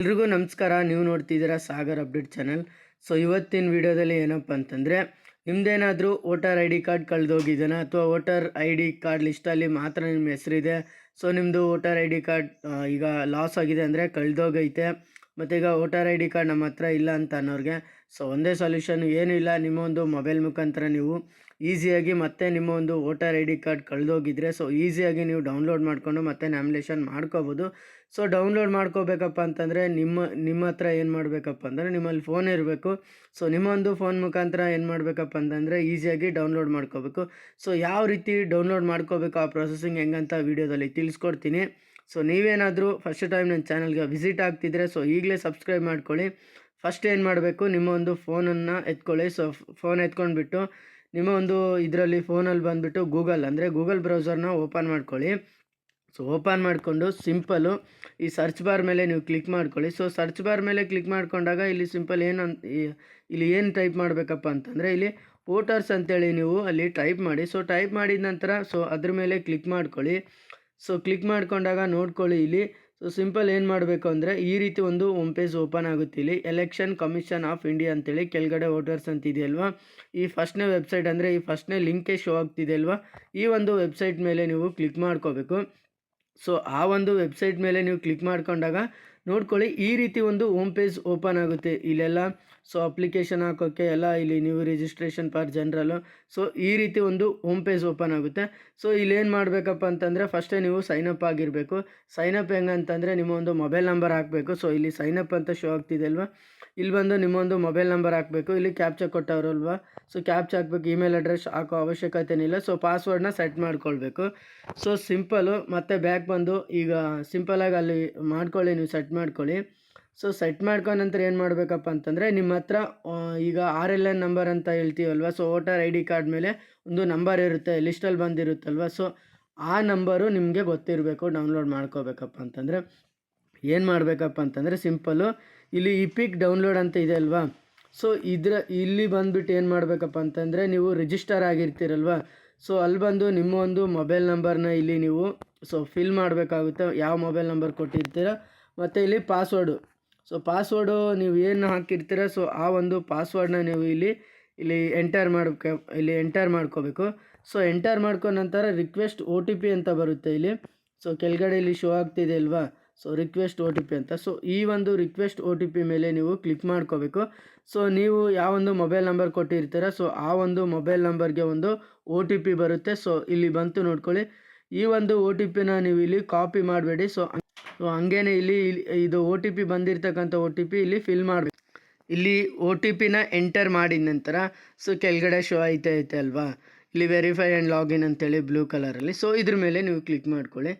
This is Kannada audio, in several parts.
ಎಲ್ರಿಗೂ ನಮಸ್ಕಾರ. ನೀವು ನೋಡ್ತಿದ್ದೀರಾ ಸಾಗರ್ ಅಪ್ಡೇಟ್ ಚಾನಲ್. ಸೊ, ಇವತ್ತಿನ ವಿಡಿಯೋದಲ್ಲಿ ಏನಪ್ಪ ಅಂತಂದರೆ ನಿಮ್ಮದೇನಾದರೂ ವೋಟರ್ ಐ ಡಿ ಕಾರ್ಡ್ ಕಳೆದೋಗಿದ್ದಾನ ಅಥವಾ ವೋಟರ್ ಐ ಡಿ ಕಾರ್ಡ್ ಲಿಸ್ಟಲ್ಲಿ ಮಾತ್ರ ನಿಮ್ಮ ಹೆಸರಿದೆ. ಸೊ ನಿಮ್ಮದು ವೋಟರ್ ಐ ಡಿ ಕಾರ್ಡ್ ಈಗ ಲಾಸ್ ಆಗಿದೆ ಅಂದರೆ ಕಳೆದೋಗೈತೆ. ಮತ್ತು ಈಗ ವೋಟರ್ ಐ ಡಿ ಕಾರ್ಡ್ ನಮ್ಮ ಹತ್ರ ಇಲ್ಲ ಅಂತ ಅನ್ನೋರಿಗೆ, ಸೊ, ಒಂದೇ ಸೊಲ್ಯೂಷನ್ ಏನೂ ಇಲ್ಲ. ನಿಮ್ಮ ಒಂದು ಮೊಬೈಲ್ ಮುಖಾಂತರ ನೀವು ಈಸಿಯಾಗಿ ಮತ್ತೆ ನಿಮ್ಮ ಒಂದು ವೋಟರ್ ಐ ಡಿ ಕಾರ್ಡ್ ಕಳೆದೋಗಿದ್ರೆ, ಸೊ, ಈಸಿಯಾಗಿ ನೀವು ಡೌನ್ಲೋಡ್ ಮಾಡಿಕೊಂಡು ಮತ್ತೆ ನ್ಯಾಮಿನೇಷನ್ ಮಾಡ್ಕೋಬೋದು. ಸೊ ಡೌನ್ಲೋಡ್ ಮಾಡ್ಕೋಬೇಕಪ್ಪ ಅಂತಂದರೆ ನಿಮ್ಮ ನಿಮ್ಮ ಹತ್ರ ಏನು ಮಾಡಬೇಕಪ್ಪ ಅಂದರೆ ನಿಮ್ಮಲ್ಲಿ ಫೋನ್ ಇರಬೇಕು. ಸೊ ನಿಮ್ಮೊಂದು ಫೋನ್ ಮುಖಾಂತರ ಏನು ಮಾಡಬೇಕಪ್ಪ ಅಂತಂದರೆ ಈಸಿಯಾಗಿ ಡೌನ್ಲೋಡ್ ಮಾಡ್ಕೋಬೇಕು. ಸೊ ಯಾವ ರೀತಿ ಡೌನ್ಲೋಡ್ ಮಾಡ್ಕೋಬೇಕು ಆ ಪ್ರೊಸೆಸಿಂಗ್ ಹೆಂಗಂತ ವೀಡಿಯೋದಲ್ಲಿ ತಿಳಿಸ್ಕೊಡ್ತೀನಿ. ಸೊ ನೀವೇನಾದರೂ ಫಸ್ಟ್ ಟೈಮ್ ನನ್ನ ಚಾನಲ್ಗೆ ವಿಸಿಟ್ ಆಗ್ತಿದ್ರೆ ಸೊ ಈಗಲೇ ಸಬ್ಸ್ಕ್ರೈಬ್ ಮಾಡ್ಕೊಳ್ಳಿ. ಫಸ್ಟ್ ಏನು ಮಾಡಬೇಕು ನಿಮ್ಮ ಒಂದು ಫೋನನ್ನು ಎತ್ಕೊಳ್ಳಿ. ಸೊ ಫೋನ್ ಎತ್ಕೊಂಡ್ಬಿಟ್ಟು, ನಿಮ್ಮ ಒಂದು ಇದರಲ್ಲಿ ಫೋನಲ್ಲಿ ಬಂದುಬಿಟ್ಟು ಗೂಗಲ್ ಅಂದರೆ ಗೂಗಲ್ ಬ್ರೌಸರ್ನ ಓಪನ್ ಮಾಡ್ಕೊಳ್ಳಿ. ಸೊ ಓಪನ್ ಮಾಡಿಕೊಂಡು ಸಿಂಪಲ್ಲು ಈ ಸರ್ಚ್ ಬಾರ್ ಮೇಲೆ ನೀವು ಕ್ಲಿಕ್ ಮಾಡ್ಕೊಳ್ಳಿ. ಸೊ ಸರ್ಚ್ ಬಾರ್ ಮೇಲೆ ಕ್ಲಿಕ್ ಮಾಡಿಕೊಂಡಾಗ ಇಲ್ಲಿ ಸಿಂಪಲ್ ಏನು ಇಲ್ಲಿ ಏನು ಟೈಪ್ ಮಾಡಬೇಕಪ್ಪ ಅಂತಂದರೆ, ಇಲ್ಲಿ ವೋಟರ್ಸ್ ಅಂತೇಳಿ ನೀವು ಅಲ್ಲಿ ಟೈಪ್ ಮಾಡಿ. ಸೊ ಟೈಪ್ ಮಾಡಿದ ನಂತರ ಸೊ ಅದ್ರ ಮೇಲೆ ಕ್ಲಿಕ್ ಮಾಡ್ಕೊಳ್ಳಿ. ಸೊ ಕ್ಲಿಕ್ ಮಾಡಿಕೊಂಡಾಗ ನೋಡ್ಕೊಳ್ಳಿ ಇಲ್ಲಿ. ಸೊ ಸಿಂಪಲ್ ಏನು ಮಾಡಬೇಕು ಅಂದರೆ, ಈ ರೀತಿ ಒಂದು ಹೋಮ್ ಪೇಜ್ ಓಪನ್ ಆಗುತ್ತೆ ಇಲ್ಲಿ. ಎಲೆಕ್ಷನ್ ಕಮಿಷನ್ ಆಫ್ ಇಂಡಿಯಾ ಅಂತೇಳಿ ಕೆಳಗಡೆ ವೋಟರ್ಸ್ ಅಂತ ಇದೆಯಲ್ವಾ ಈ ಫಸ್ಟ್ನೇ ವೆಬ್ಸೈಟ್ ಅಂದರೆ, ಈ ಫಸ್ಟ್ನೇ ಲಿಂಕೇ ಶೋ ಆಗ್ತಿದೆ ಅಲ್ವಾ? ಈ ಒಂದು ವೆಬ್ಸೈಟ್ ಮೇಲೆ ನೀವು ಕ್ಲಿಕ್ ಮಾಡ್ಕೋಬೇಕು. ಸೊ ಆ ಒಂದು ವೆಬ್ಸೈಟ್ ಮೇಲೆ ನೀವು ಕ್ಲಿಕ್ ಮಾಡ್ಕೊಂಡಾಗ ನೋಡ್ಕೊಳ್ಳಿ, ಈ ರೀತಿ ಒಂದು ಹೋಮ್ ಪೇಜ್ ಓಪನ್ ಆಗುತ್ತೆ. ಇಲ್ಲೆಲ್ಲ, ಸೊ ಅಪ್ಲಿಕೇಶನ್ ಹಾಕೋಕ್ಕೆ ಎಲ್ಲ ಇಲ್ಲಿ ನೀವು ರಿಜಿಸ್ಟ್ರೇಷನ್ ಫಾರ್ ಜನರಲ್ಲು ಸೊ ಈ ರೀತಿ ಒಂದು ಹೋಮ್ ಪೇಜ್ ಓಪನ್ ಆಗುತ್ತೆ. ಸೊ ಇಲ್ಲೇನು ಮಾಡಬೇಕಪ್ಪ ಅಂತಂದರೆ ಫಸ್ಟೇ ನೀವು ಸೈನಪ್ ಆಗಿರಬೇಕು. ಸೈನಪ್ ಹೆಂಗಂತಂದರೆ ನಿಮ್ಮ ಒಂದು ಮೊಬೈಲ್ ನಂಬರ್ ಹಾಕಬೇಕು. ಸೊ ಇಲ್ಲಿ ಸೈನಪ್ ಅಂತ ಶೋ ಆಗ್ತಿದೆ ಅಲ್ವಾ? ಇಲ್ಲಿ ಬಂದು ನಿಮ್ಮೊಂದು ಮೊಬೈಲ್ ನಂಬರ್ ಹಾಕಬೇಕು. ಇಲ್ಲಿ ಕ್ಯಾಪ್ಚರ್ ಕೊಟ್ಟವ್ರಲ್ವಾ ಸೊ ಕ್ಯಾಪ್ಚ್ ಹಾಕ್ಬೇಕು ಇಮೇಲ್ ಅಡ್ರೆಸ್ ಹಾಕೋ ಅವಶ್ಯಕತೆನಿಲ್ಲ. ಸೊ ಪಾಸ್ವರ್ಡ್ನ ಸೆಟ್ ಮಾಡ್ಕೊಳ್ಬೇಕು. ಸೊ ಸಿಂಪಲು ಮತ್ತೆ ಬ್ಯಾಕ್ ಬಂದು ಈಗ ಸಿಂಪಲಾಗಿ ಅಲ್ಲಿ ಮಾಡ್ಕೊಳ್ಳಿ, ನೀವು ಸೆಟ್ ಮಾಡ್ಕೊಳ್ಳಿ. ಸೊ ಸೆಟ್ ಮಾಡ್ಕೊ ನಂತರ ಏನು ಮಾಡಬೇಕಪ್ಪ ಅಂತಂದರೆ, ನಿಮ್ಮ ಹತ್ರ ಈಗ ಆರ್ ಎಲ್ ಎನ್ ನಂಬರ್ ಅಂತ ಹೇಳ್ತೀವಲ್ವ? So voter I D card ಮೇಲೆ ಒಂದು ನಂಬರ್ ಇರುತ್ತೆ ಲಿಸ್ಟಲ್ಲಿ ಬಂದಿರುತ್ತಲ್ವ? ಸೊ ಆ ನಂಬರು ನಿಮಗೆ ಗೊತ್ತಿರಬೇಕು ಡೌನ್ಲೋಡ್ ಮಾಡ್ಕೋಬೇಕಪ್ಪ ಅಂತಂದರೆ. ಏನು ಮಾಡಬೇಕಪ್ಪ ಅಂತಂದರೆ ಸಿಂಪಲ್ಲು ಇಲ್ಲಿ ಇಪಿಕ್ ಡೌನ್ಲೋಡ್ ಅಂತ ಇದೆ ಅಲ್ವಾ? ಸೊ ಇದ್ರ, ಇಲ್ಲಿ ಬಂದ್ಬಿಟ್ಟು ಏನು ಮಾಡಬೇಕಪ್ಪ ಅಂತಂದರೆ ನೀವು ರಿಜಿಸ್ಟರ್ ಆಗಿರ್ತೀರಲ್ವ? ಸೊ ಅಲ್ಲಿ ಬಂದು ನಿಮ್ಮ ಒಂದು ಮೊಬೈಲ್ ನಂಬರ್ನ ಇಲ್ಲಿ ನೀವು ಸೊ ಫಿಲ್ ಮಾಡಬೇಕಾಗುತ್ತೆ. ಯಾವ ಮೊಬೈಲ್ ನಂಬರ್ ಕೊಟ್ಟಿರ್ತೀರ? ಮತ್ತು ಇಲ್ಲಿ ಪಾಸ್ವರ್ಡು ಸೊ ಪಾಸ್ವರ್ಡು ನೀವು ಏನು ಹಾಕಿರ್ತೀರ? ಸೊ ಆ ಒಂದು ಪಾಸ್ವರ್ಡ್ನ ನೀವು ಇಲ್ಲಿ ಇಲ್ಲಿ ಎಂಟರ್ ಮಾಡ್ಕ, ಇಲ್ಲಿ ಎಂಟರ್ ಮಾಡ್ಕೋಬೇಕು. ಸೊ ಎಂಟರ್ ಮಾಡ್ಕೊಂಡ ನಂತರ ರಿಕ್ವೆಸ್ಟ್ ಒ ಅಂತ ಬರುತ್ತೆ ಇಲ್ಲಿ. ಸೊ ಕೆಳಗಡೆ ಇಲ್ಲಿ ಶೋ ಆಗ್ತಿದೆ ಅಲ್ವಾ? So request O T P ಅಂತ. ಸೊ ಈ ಒಂದು ರಿಕ್ವೆಸ್ಟ್ ಒ ಟಿ ಪಿ ಮೇಲೆ ನೀವು ಕ್ಲಿಕ್ ಮಾಡ್ಕೋಬೇಕು. ಸೊ ನೀವು ಯಾವೊಂದು ಮೊಬೈಲ್ ನಂಬರ್ ಕೊಟ್ಟಿರ್ತೀರ ಸೊ ಆ ಒಂದು ಮೊಬೈಲ್ ನಂಬರ್ಗೆ ಒಂದು ಒ ಟಿ ಪಿ ಬರುತ್ತೆ. ಸೊ ಇಲ್ಲಿ ಬಂತು ನೋಡ್ಕೊಳ್ಳಿ. ಈ ಒಂದು ಒ ಟಿ ಪಿನ ನೀವು ಇಲ್ಲಿ ಕಾಪಿ ಮಾಡಬೇಡಿ. ಸೊ ಸೊ ಹಂಗೇನೆ ಇಲ್ಲಿ ಇಲ್ಲಿ ಇದು ಒ ಟಿ ಪಿ ಬಂದಿರತಕ್ಕಂಥ ಒ ಟಿ ಪಿ ಇಲ್ಲಿ ಫಿಲ್ ಮಾಡಬೇಕು. ಇಲ್ಲಿ ಒ ಟಿ ಪಿನ ಎಂಟರ್ ಮಾಡಿದ ನಂತರ ಸೊ ಕೆಳಗಡೆ ಶೋ ಐತೆ ಐತೆ ಅಲ್ವಾ? ಇಲ್ಲಿ ವೆರಿಫೈ ಆ್ಯಂಡ್ ಲಾಗಿನ್ ಅಂತೇಳಿ ಬ್ಲೂ ಕಲರಲ್ಲಿ ಸೊ ಇದ್ರ ಮೇಲೆ ನೀವು ಕ್ಲಿಕ್ ಮಾಡ್ಕೊಳ್ಳಿ.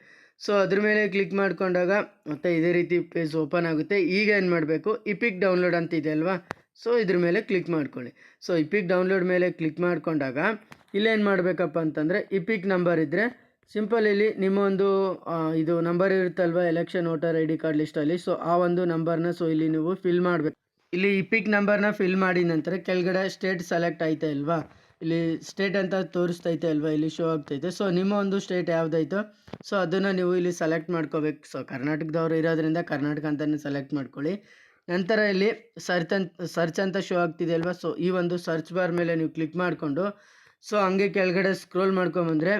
ಸೊ ಅದ್ರ ಮೇಲೆ ಕ್ಲಿಕ್ ಮಾಡಿಕೊಂಡಾಗ ಮತ್ತೆ ಇದೇ ರೀತಿ ಪೇಜ್ ಓಪನ್ ಆಗುತ್ತೆ. ಈಗ ಏನು ಮಾಡಬೇಕು? ಇಪಿಕ್ ಡೌನ್ಲೋಡ್ ಅಂತ ಇದೆ ಅಲ್ವಾ? ಸೊ ಇದ್ರ ಮೇಲೆ ಕ್ಲಿಕ್ ಮಾಡ್ಕೊಳ್ಳಿ. ಸೊ ಇಪಿಕ್ ಡೌನ್ಲೋಡ್ ಮೇಲೆ ಕ್ಲಿಕ್ ಮಾಡಿಕೊಂಡಾಗ ಇಲ್ಲೇನು ಮಾಡಬೇಕಪ್ಪ ಅಂತಂದರೆ ಇಪಿಕ್ ನಂಬರ್ ಇದ್ದರೆ ಸಿಂಪಲ್ ಇಲ್ಲಿ ನಿಮ್ಮ ಒಂದು ಇದು ನಂಬರ್ ಇರುತ್ತಲ್ವ? Election voter I D card ಲಿಸ್ಟಲ್ಲಿ so ಆ ಒಂದು ನಂಬರ್ನ ಸೊ ಇಲ್ಲಿ ನೀವು ಫಿಲ್ ಮಾಡಬೇಕು. ಇಲ್ಲಿ ಇಪಿಕ್ ನಂಬರ್ನ ಫಿಲ್ ಮಾಡಿದ ನಂತರ ಕೆಳಗಡೆ ಸ್ಟೇಟ್ ಸೆಲೆಕ್ಟ್ ಆಯ್ತಾ ಅಲ್ವಾ? ಇಲ್ಲಿ ಸ್ಟೇಟ್ ಅಂತ ತೋರಿಸ್ತೈತೆ ಅಲ್ವಾ? ಇಲ್ಲಿ ಶೋ ಆಗ್ತೈತೆ. ಸೊ ನಿಮ್ಮ ಒಂದು ಸ್ಟೇಟ್ ಯಾವುದಾಯ್ತು? ಸೊ ಅದನ್ನು ನೀವು ಇಲ್ಲಿ ಸೆಲೆಕ್ಟ್ ಮಾಡ್ಕೋಬೇಕು. ಸೊ ಕರ್ನಾಟಕದವ್ರು ಇರೋದ್ರಿಂದ ಕರ್ನಾಟಕ ಅಂತಲೇ ಸೆಲೆಕ್ಟ್ ಮಾಡ್ಕೊಳ್ಳಿ. ನಂತರ ಇಲ್ಲಿ ಸರ್ಚ್ ಅಂತ ಸರ್ಚ್ ಅಂತ ಶೋ ಆಗ್ತಿದೆ ಅಲ್ವಾ? ಸೊ ಈ ಒಂದು ಸರ್ಚ್ ಬಾರ್ ಮೇಲೆ ನೀವು ಕ್ಲಿಕ್ ಮಾಡಿಕೊಂಡು ಸೊ ಹಂಗೆ ಕೆಳಗಡೆ ಸ್ಕ್ರೋಲ್ ಮಾಡ್ಕೊಂಬಂದರೆ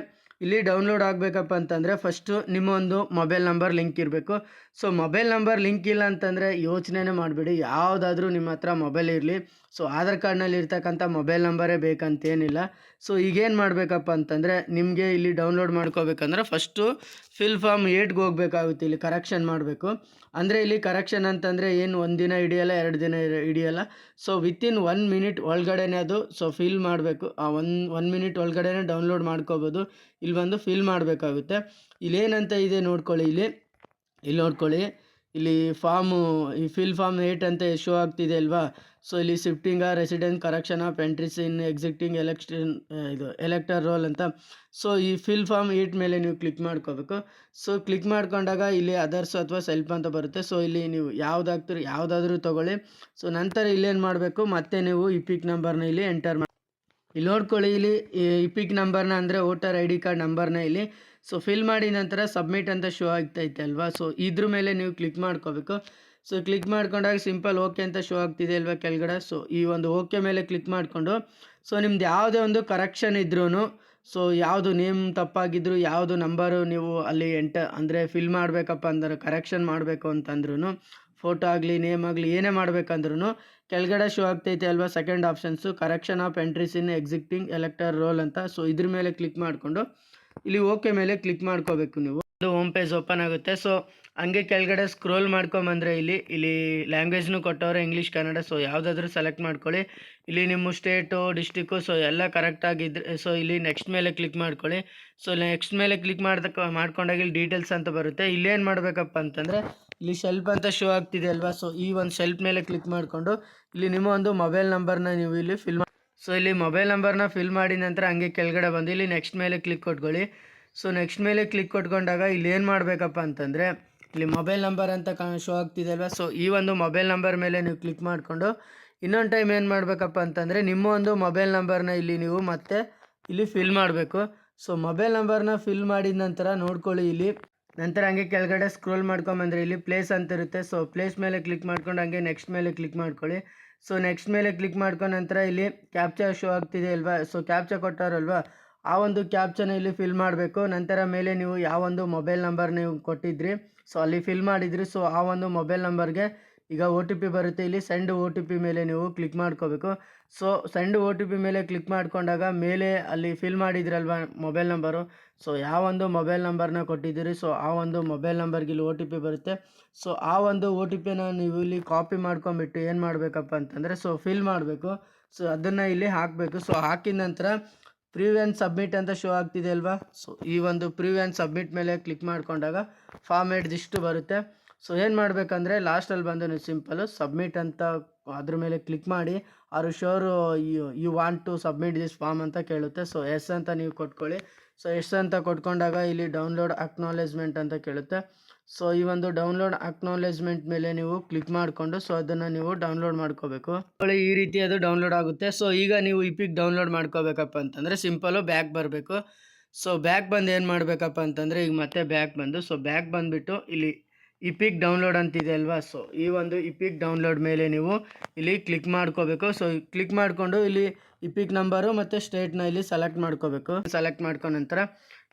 ಇಲ್ಲಿ ಡೌನ್ಲೋಡ್ ಆಗಬೇಕಪ್ಪ ಅಂತಂದರೆ ಫಸ್ಟು ನಿಮ್ಮ ಒಂದು ಮೊಬೈಲ್ ನಂಬರ್ ಲಿಂಕ್ ಇರಬೇಕು. ಸೊ ಮೊಬೈಲ್ ನಂಬರ್ ಲಿಂಕ್ ಇಲ್ಲ ಅಂತಂದರೆ ಯೋಚನೆ ಮಾಡಬೇಡಿ. ಯಾವುದಾದ್ರೂ ನಿಮ್ಮ ಹತ್ರ ಮೊಬೈಲ್ ಇರಲಿ. ಸೊ ಆಧಾರ್ ಕಾರ್ಡ್ನಲ್ಲಿ ಇರ್ತಕ್ಕಂಥ ಮೊಬೈಲ್ ನಂಬರೇ ಬೇಕಂತೇನಿಲ್ಲ. ಸೊ ಈಗೇನು ಮಾಡಬೇಕಪ್ಪ ಅಂತಂದರೆ ನಿಮಗೆ ಇಲ್ಲಿ ಡೌನ್ಲೋಡ್ ಮಾಡ್ಕೋಬೇಕಂದ್ರೆ ಫಸ್ಟು ಫಿಲ್ ಫಾರ್ಮ್ ಏಟ್ಗೆ ಹೋಗಬೇಕಾಗುತ್ತೆ ಇಲ್ಲಿ ಕರೆಕ್ಷನ್ ಮಾಡಬೇಕು. ಅಂದರೆ ಇಲ್ಲಿ ಕರೆಕ್ಷನ್ ಅಂತಂದರೆ ಏನು ಒಂದು ದಿನ ಹಿಡಿಯಲ್ಲ, ಎರಡು ದಿನ ಹಿಡಿಯಲ್ಲ. ಸೊ ವಿತಿನ್ ಒನ್ ಮಿನಿಟ್ ಒಳಗಡೆನೇ ಅದು. ಸೊ ಫಿಲ್ ಮಾಡಬೇಕು. ಆ ಒನ್ ಒನ್ ಮಿನಿಟ್ ಒಳಗಡೆನೇ ಡೌನ್ಲೋಡ್ ಮಾಡ್ಕೋಬೋದು. ಬಂದು ಫಿಲ್ ಮಾಡಬೇಕಾಗುತ್ತೆ. ಇಲ್ಲೇನಂತ ಇದೆ ನೋಡ್ಕೊಳ್ಳಿ, ಇಲ್ಲಿ. ಇಲ್ಲಿ ನೋಡ್ಕೊಳ್ಳಿ. ಇಲ್ಲಿ ಫಾರ್ಮು ಈ ಫಿಲ್ ಫಾರ್ಮ್ ಏಟ್ ಅಂತ ಶೋ ಆಗ್ತಿದೆ ಅಲ್ವಾ? ಸೊ ಇಲ್ಲಿ shifting resident correction of entries in existing election ಇದು ಎಲೆಕ್ಟರ್ ರೋಲ್ ಅಂತ. ಸೊ ಈ ಫಿಲ್ ಫಾರ್ಮ್ ಏಟ್ ಮೇಲೆ ನೀವು ಕ್ಲಿಕ್ ಮಾಡ್ಕೋಬೇಕು. ಸೊ ಕ್ಲಿಕ್ ಮಾಡ್ಕೊಂಡಾಗ ಇಲ್ಲಿ ಅದರ್ಸ್ ಅಥವಾ ಸೆಲ್ಫ್ ಅಂತ ಬರುತ್ತೆ. ಸೊ ಇಲ್ಲಿ ನೀವು ಯಾವ್ದಾಗ್ತೀರಿ, ಯಾವುದಾದ್ರೂ ತೊಗೊಳ್ಳಿ. ಸೊ ನಂತರ ಇಲ್ಲೇನು ಮಾಡಬೇಕು? ಮತ್ತೆ ನೀವು ಈ ಪಿಕ್ ನಂಬರ್ನ ಇಲ್ಲಿ ಎಂಟರ್ ಮಾಡಿ ಇಲ್ಲಿ ನೋಡ್ಕೊಳ್ಳಿ, ಇಲ್ಲಿ ಈ ಪಿಕ್ ನಂಬರ್ನ ಅಂದರೆ ವೋಟರ್ ಐ ಡಿ ಕಾರ್ಡ್ ನಂಬರ್ನ ಇಲ್ಲಿ. ಸೊ ಫಿಲ್ ಮಾಡಿ ನಂತರ ಸಬ್ಮಿಟ್ ಅಂತ ಶೋ ಆಗ್ತೈತೆ ಅಲ್ವಾ? ಸೊ ಇದ್ರ ಮೇಲೆ ನೀವು ಕ್ಲಿಕ್ ಮಾಡ್ಕೋಬೇಕು. ಸೊ ಕ್ಲಿಕ್ ಮಾಡ್ಕೊಂಡಾಗ ಸಿಂಪಲ್ ಓಕೆ ಅಂತ ಶೋ ಆಗ್ತಿದೆ ಅಲ್ವಾ ಕೆಳಗಡೆ? ಸೊ ಈ ಒಂದು ಓಕೆ ಮೇಲೆ ಕ್ಲಿಕ್ ಮಾಡಿಕೊಂಡು. ಸೊ ನಿಮ್ದು ಯಾವುದೇ ಒಂದು ಕರೆಕ್ಷನ್ ಇದ್ರೂ ಸೊ ಯಾವುದು ನೇಮ್ ತಪ್ಪಾಗಿದ್ರು, ಯಾವುದು ನಂಬರು ನೀವು ಅಲ್ಲಿ ಎಂಟ ಅಂದರೆ ಫಿಲ್ ಮಾಡಬೇಕಪ್ಪ ಅಂದ್ರೆ ಕರೆಕ್ಷನ್ ಮಾಡಬೇಕು ಅಂತಂದ್ರೂ ಫೋಟೋ ಆಗಲಿ, ನೇಮ್ ಆಗಲಿ, ಏನೇ ಮಾಡಬೇಕಂದ್ರೂ ಕೆಳಗಡೆ ಶೋ ಆಗ್ತೈತೆ ಅಲ್ವಾ second options correction of entries in existing electoral roll ಅಂತ. ಸೊ ಇದ್ರ ಮೇಲೆ ಕ್ಲಿಕ್ ಮಾಡಿಕೊಂಡು, ಇಲ್ಲಿ ಓಕೆ ಮೇಲೆ ಕ್ಲಿಕ್ ಮಾಡ್ಕೋಬೇಕು ನೀವು. ಅದು ಹೋಮ್ ಪೇಜ್ ಓಪನ್ ಆಗುತ್ತೆ. ಸೊ ಹಂಗೆ ಕೆಳಗಡೆ ಸ್ಕ್ರೋಲ್ ಮಾಡ್ಕೊಂಬಂದರೆ ಇಲ್ಲಿ ಇಲ್ಲಿ ಲ್ಯಾಂಗ್ವೇಜ್ನು ಕೊಟ್ಟವ್ರೆ ಇಂಗ್ಲೀಷ್ ಕನ್ನಡ ಸೊ ಯಾವುದಾದ್ರೂ ಸೆಲೆಕ್ಟ್ ಮಾಡ್ಕೊಳ್ಳಿ. ಇಲ್ಲಿ ನಿಮ್ಮ ಸ್ಟೇಟು ಡಿಸ್ಟಿಕ್ಕು ಸೊ ಎಲ್ಲ ಕರೆಕ್ಟಾಗಿದ್ದರೆ ಸೊ ಇಲ್ಲಿ ನೆಕ್ಸ್ಟ್ ಮೇಲೆ ಕ್ಲಿಕ್ ಮಾಡ್ಕೊಳ್ಳಿ. ಸೊ ನೆಕ್ಸ್ಟ್ ಮೇಲೆ ಕ್ಲಿಕ್ ಮಾಡ್ದಕ್ಕೆ, ಮಾಡ್ಕೊಂಡಾಗ ಇಲ್ಲಿ ಡೀಟೇಲ್ಸ್ ಅಂತ ಬರುತ್ತೆ. ಇಲ್ಲೇನು ಮಾಡಬೇಕಪ್ಪ ಅಂತಂದರೆ ಇಲ್ಲಿ ಶೆಲ್ಫ್ ಅಂತ ಶೋ ಆಗ್ತಿದೆ ಅಲ್ವಾ? ಸೊ ಈ ಒಂದು ಶೆಲ್ಫ್ ಮೇಲೆ ಕ್ಲಿಕ್ ಮಾಡಿಕೊಂಡು, ಇಲ್ಲಿ ನಿಮ್ಮ ಒಂದು ಮೊಬೈಲ್ ನಂಬರ್ನ ನೀವು ಇಲ್ಲಿ ಫಿಲ್ ಸೊ ಇಲ್ಲಿ ಮೊಬೈಲ್ ನಂಬರ್ನ ಫಿಲ್ ಮಾಡಿ ನಂತರ ಹಂಗೆ ಕೆಳಗಡೆ ಬಂದು, ಇಲ್ಲಿ ನೆಕ್ಸ್ಟ್ ಮೇಲೆ ಕ್ಲಿಕ್ ಕೊಟ್ಕೊಳ್ಳಿ. ಸೊ ನೆಕ್ಸ್ಟ್ ಮೇಲೆ ಕ್ಲಿಕ್ ಕೊಟ್ಕೊಂಡಾಗ ಇಲ್ಲಿ ಏನು ಮಾಡಬೇಕಪ್ಪ ಅಂತಂದರೆ, ಇಲ್ಲಿ ಮೊಬೈಲ್ ನಂಬರ್ ಅಂತ ಕಾ ಶೋ ಆಗ್ತಿದೆ ಅಲ್ವಾ? ಸೊ ಈ ಒಂದು ಮೊಬೈಲ್ ನಂಬರ್ ಮೇಲೆ ನೀವು ಕ್ಲಿಕ್ ಮಾಡಿಕೊಂಡು, ಇನ್ನೊಂದು ಟೈಮ್ ಏನು ಮಾಡಬೇಕಪ್ಪ ಅಂತಂದರೆ, ನಿಮ್ಮ ಒಂದು ಮೊಬೈಲ್ ನಂಬರ್ನ ಇಲ್ಲಿ ನೀವು ಮತ್ತೆ ಇಲ್ಲಿ ಫಿಲ್ ಮಾಡಬೇಕು. ಸೊ ಮೊಬೈಲ್ ನಂಬರ್ನ ಫಿಲ್ ಮಾಡಿದ ನಂತರ ನೋಡ್ಕೊಳ್ಳಿ ಇಲ್ಲಿ. ನಂತರ ಹಂಗೆ ಕೆಳಗಡೆ ಸ್ಕ್ರೋಲ್ ಮಾಡ್ಕೊಂಬಂದ್ರೆ ಇಲ್ಲಿ ಪ್ಲೇಸ್ ಅಂತ ಇರುತ್ತೆ. ಸೊ ಪ್ಲೇಸ್ ಮೇಲೆ ಕ್ಲಿಕ್ ಮಾಡ್ಕೊಂಡು ಹಂಗೆ ನೆಕ್ಸ್ಟ್ ಮೇಲೆ ಕ್ಲಿಕ್ ಮಾಡ್ಕೊಳ್ಳಿ. ಸೊ ನೆಕ್ಸ್ಟ್ ಮೇಲೆ ಕ್ಲಿಕ್ ಮಾಡ್ಕೊಂಡ ನಂತರ ಇಲ್ಲಿ ಕ್ಯಾಪ್ಚಾ ಶೋ ಆಗ್ತಿದೆ ಅಲ್ವಾ? ಸೊ ಕ್ಯಾಪ್ಚಾ ಕೊಟ್ಟಾರಲ್ವಾ ಆ ಒಂದು ಕ್ಯಾಪ್ಚನ ಇಲ್ಲಿ ಫಿಲ್ ಮಾಡಬೇಕು. ನಂತರ ಮೇಲೆ ನೀವು ಯಾವ ಒಂದು ಮೊಬೈಲ್ ನಂಬರ್ ನೀವು ಕೊಟ್ಟಿದ್ರಿ. ಸೊ ಅಲ್ಲಿ ಫಿಲ್ ಮಾಡಿದ್ರಿ. ಸೊ ಆ ಒಂದು ಮೊಬೈಲ್ ನಂಬರ್ಗೆ ಈಗ ಒ ಟಿ ಪಿ ಬರುತ್ತೆ. ಇಲ್ಲಿ ಸೆಂಡ್ ಒ ಟಿ ಪಿ ಮೇಲೆ ನೀವು ಕ್ಲಿಕ್ ಮಾಡ್ಕೋಬೇಕು. So send O T P ಮೇಲೆ ಕ್ಲಿಕ್ ಮಾಡಿಕೊಂಡಾಗ ಮೇಲೆ ಅಲ್ಲಿ ಫಿಲ್ ಮಾಡಿದ್ರಲ್ವ ಮೊಬೈಲ್ ನಂಬರು ಸೊ ಯಾವ ಒಂದು ಮೊಬೈಲ್ ನಂಬರ್ನ ಕೊಟ್ಟಿದ್ದೀರಿ. ಸೊ ಆ ಒಂದು ಮೊಬೈಲ್ ನಂಬರ್ಗೆ ಇಲ್ಲಿ ಒ ಟಿ ಪಿ ಬರುತ್ತೆ. ಸೊ ಆ ಒಂದು ಒ ಟಿ ಪಿನ ನೀವು ಇಲ್ಲಿ ಕಾಪಿ ಮಾಡ್ಕೊಂಬಿಟ್ಟು ಏನು ಮಾಡಬೇಕಪ್ಪ ಅಂತಂದರೆ ಸೊ ಫಿಲ್ ಮಾಡಬೇಕು. ಸೊ ಅದನ್ನು ಇಲ್ಲಿ ಹಾಕಬೇಕು. ಸೊ ಹಾಕಿದ ನಂತರ ಪ್ರಿವ್ಯೂ ಆ್ಯಂಡ್ ಸಬ್ಮಿಟ್ ಅಂತ ಶೋ ಆಗ್ತಿದೆ ಅಲ್ವಾ? ಸೊ ಈ ಒಂದು ಪ್ರಿವ್ಯೂ ಆ್ಯಂಡ್ ಸಬ್ಮಿಟ್ ಮೇಲೆ ಕ್ಲಿಕ್ ಮಾಡಿಕೊಂಡಾಗ ಫಾರ್ಮೇಟ್ ಇಷ್ಟು ಬರುತ್ತೆ. ಸೊ ಏನು ಮಾಡಬೇಕಂದ್ರೆ ಲಾಸ್ಟಲ್ಲಿ ಬಂದು ನೀವು ಸಿಂಪಲ್ಲು ಸಬ್ಮಿಟ್ ಅಂತ ಅದ್ರ ಮೇಲೆ ಕ್ಲಿಕ್ ಮಾಡಿ ಅವರು sure you want to submit this form ಅಂತ ಕೇಳುತ್ತೆ. ಸೊ ಎಸ್ ಅಂತ ನೀವು ಕೊಟ್ಕೊಳ್ಳಿ. ಸೊ ಎಸ್ ಅಂತ ಕೊಟ್ಕೊಂಡಾಗ ಇಲ್ಲಿ ಡೌನ್ಲೋಡ್ ಅಕ್ನಾಲೇಜ್ಮೆಂಟ್ ಅಂತ ಕೇಳುತ್ತೆ. ಸೊ ಈ ಒಂದು ಡೌನ್ಲೋಡ್ ಅಕ್ನಾಲೇಜ್ಮೆಂಟ್ ಮೇಲೆ ನೀವು ಕ್ಲಿಕ್ ಮಾಡಿಕೊಂಡು ಸೊ ಅದನ್ನು ನೀವು ಡೌನ್ಲೋಡ್ ಮಾಡ್ಕೋಬೇಕು. ಈ ರೀತಿ ಅದು ಡೌನ್ಲೋಡ್ ಆಗುತ್ತೆ. ಸೊ ಈಗ ನೀವು ಇಪಿಕ್ ಡೌನ್ಲೋಡ್ ಮಾಡ್ಕೋಬೇಕಪ್ಪ ಅಂತಂದರೆ ಸಿಂಪಲ್ಲು ಬ್ಯಾಕ್ ಬರಬೇಕು. ಸೊ ಬ್ಯಾಕ್ ಬಂದು ಏನು ಮಾಡಬೇಕಪ್ಪ ಅಂತಂದರೆ, ಈಗ ಮತ್ತೆ ಬ್ಯಾಕ್ ಬಂದು ಸೊ ಬ್ಯಾಕ್ ಬಂದುಬಿಟ್ಟು ಇಲ್ಲಿ ಇಪಿಕ್ ಡೌನ್ಲೋಡ್ ಅಂತಿದೆ ಅಲ್ವಾ? ಸೊ ಈ ಒಂದು ಇಪಿಕ್ ಡೌನ್ಲೋಡ್ ಮೇಲೆ ನೀವು ಇಲ್ಲಿ ಕ್ಲಿಕ್ ಮಾಡ್ಕೋಬೇಕು. ಸೊ ಕ್ಲಿಕ್ ಮಾಡಿಕೊಂಡು ಇಲ್ಲಿ ಇಪಿಕ್ ನಂಬರು ಮತ್ತು ಸ್ಟೇಟ್ನ ಇಲ್ಲಿ ಸೆಲೆಕ್ಟ್ ಮಾಡ್ಕೋಬೇಕು. ಸೆಲೆಕ್ಟ್ ಮಾಡ್ಕೊಂಡ ನಂತರ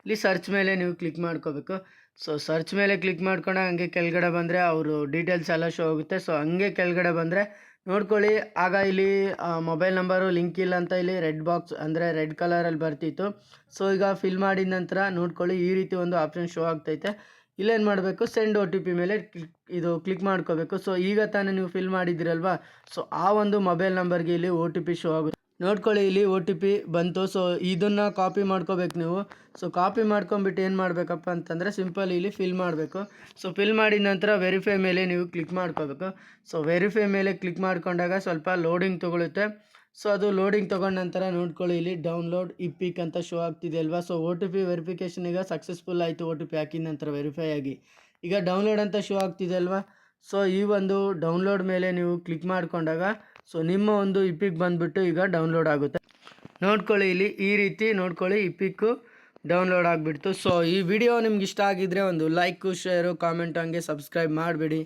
ಇಲ್ಲಿ ಸರ್ಚ್ ಮೇಲೆ ನೀವು ಕ್ಲಿಕ್ ಮಾಡ್ಕೋಬೇಕು. ಸೊ ಸರ್ಚ್ ಮೇಲೆ ಕ್ಲಿಕ್ ಮಾಡ್ಕೊಂಡು ಹಂಗೆ ಕೆಳಗಡೆ ಬಂದರೆ ಅವರು ಡೀಟೇಲ್ಸ್ ಎಲ್ಲ ಶೋ ಆಗುತ್ತೆ. ಸೊ ಹಂಗೆ ಕೆಳಗಡೆ ಬಂದರೆ ನೋಡ್ಕೊಳ್ಳಿ. ಆಗ ಇಲ್ಲಿ ಮೊಬೈಲ್ ನಂಬರು ಲಿಂಕ್ ಇಲ್ಲ ಅಂತ ಇಲ್ಲಿ ರೆಡ್ ಬಾಕ್ಸ್ ಅಂದರೆ ರೆಡ್ ಕಲರಲ್ಲಿ ಬರ್ತಿತ್ತು. ಸೊ ಈಗ ಫಿಲ್ ಮಾಡಿದ ನಂತರ ನೋಡ್ಕೊಳ್ಳಿ ಈ ರೀತಿ ಒಂದು ಆಪ್ಷನ್ ಶೋ ಆಗ್ತೈತೆ. ಇಲ್ಲೇನು ಮಾಡಬೇಕು? ಸೆಂಡ್ ಒ ಟಿ ಪಿ ಮೇಲೆ ಕ್ಲಿಕ್, ಇದು ಕ್ಲಿಕ್ ಮಾಡ್ಕೋಬೇಕು. ಸೊ ಈಗ ತಾನೇ ನೀವು ಫಿಲ್ ಮಾಡಿದ್ದೀರಲ್ವಾ? ಸೊ ಆ ಒಂದು ಮೊಬೈಲ್ ನಂಬರ್ಗೆ ಇಲ್ಲಿ ಒ ಟಿ ಪಿ ಶೋ ಆಗುತ್ತೆ. ನೋಡ್ಕೊಳ್ಳಿ, ಇಲ್ಲಿ ಒ ಟಿ ಪಿ ಬಂತು. ಸೊ ಇದನ್ನು ಕಾಪಿ ಮಾಡ್ಕೋಬೇಕು ನೀವು. ಸೊ ಕಾಪಿ ಮಾಡ್ಕೊಂಬಿಟ್ಟು ಏನು ಮಾಡಬೇಕಪ್ಪ ಅಂತಂದರೆ ಸಿಂಪಲ್ ಇಲ್ಲಿ ಫಿಲ್ ಮಾಡಬೇಕು. ಸೊ ಫಿಲ್ ಮಾಡಿದ ನಂತರ ವೆರಿಫೈ ಮೇಲೆ ನೀವು ಕ್ಲಿಕ್ ಮಾಡ್ಕೋಬೇಕು. ಸೊ ವೆರಿಫೈ ಮೇಲೆ ಕ್ಲಿಕ್ ಮಾಡಿಕೊಂಡಾಗ ಸ್ವಲ್ಪ ಲೋಡಿಂಗ್ ತೊಗೊಳುತ್ತೆ. ಸೊ ಅದು ಲೋಡಿಂಗ್ ತೊಗೊಂಡ ನಂತರ ನೋಡ್ಕೊಳ್ಳಿ, ಇಲ್ಲಿ ಡೌನ್ಲೋಡ್ ಇಪ್ಪಿಕ್ ಅಂತ ಶೋ ಆಗ್ತಿದೆ ಅಲ್ವಾ? So O T P verification ಈಗ ಸಕ್ಸಸ್ಫುಲ್ ಆಯಿತು. ಒ ಟಿ ಪಿ ಹಾಕಿದ ನಂತರ ವೆರಿಫೈ ಆಗಿ. ಈಗ ಡೌನ್ಲೋಡ್ ಅಂತ ಶೋ ಆಗ್ತಿದೆ ಅಲ್ವಾ? ಸೊ ಈ ಒಂದು ಡೌನ್ಲೋಡ್ ಮೇಲೆ ನೀವು ಕ್ಲಿಕ್ ಮಾಡಿಕೊಂಡಾಗ ಸೊ ನಿಮ್ಮ ಒಂದು ಇಪಿಕ್ ಬಂದುಬಿಟ್ಟು ಈಗ ಡೌನ್ಲೋಡ್ ಆಗುತ್ತೆ. ನೋಡ್ಕೊಳ್ಳಿ, ಇಲ್ಲಿ ಈ ರೀತಿ ನೋಡ್ಕೊಳ್ಳಿ ಇಪ್ಪಿಕ್ಕು ಡೌನ್ಲೋಡ್ ಆಗಿಬಿಡ್ತು. ಸೊ ಈ ವಿಡಿಯೋ ನಿಮ್ಗೆ ಇಷ್ಟ ಆಗಿದ್ದರೆ ಒಂದು ಲೈಕು ಶೇರು ಕಾಮೆಂಟ್ ಹಂಗೆ ಸಬ್ಸ್ಕ್ರೈಬ್ ಮಾಡಿಬಿಡಿ.